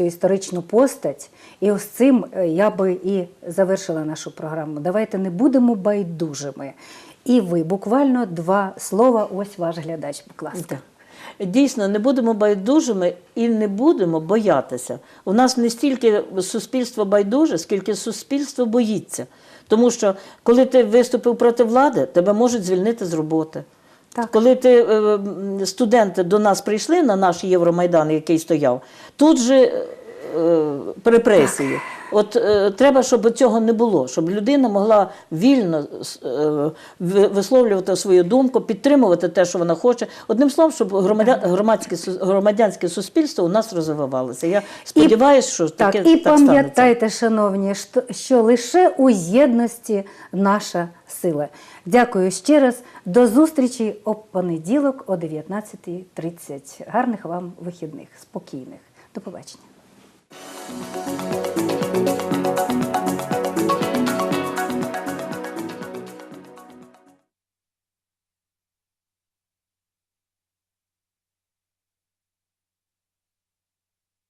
цю історичну постать. І ось цим е, я би і завершила нашу програму. Давайте не будемо байдужими. І ви буквально два слова. Ось ваш глядач, будь ласка. Дійсно, не будемо байдужими і не будемо боятися. У нас не стільки суспільство байдуже, скільки суспільство боїться. Тому що коли ти виступив проти влади, тебе можуть звільнити з роботи. Так. Коли ти, е, студенти до нас прийшли на наш Євромайдан, який стояв, тут же е, репресії. От е, треба, щоб цього не було, щоб людина могла вільно е, висловлювати свою думку, підтримувати те, що вона хоче. Одним словом, щоб громадя- громадське громадянське суспільство у нас розвивалося. Я сподіваюся, що Так, таке і так станеться. пам'ятайте, шановні, що, що лише у єдності наша сила. Дякую ще раз. До зустрічі о понеділок о 19.30. Гарних вам вихідних, спокійних. До побачення.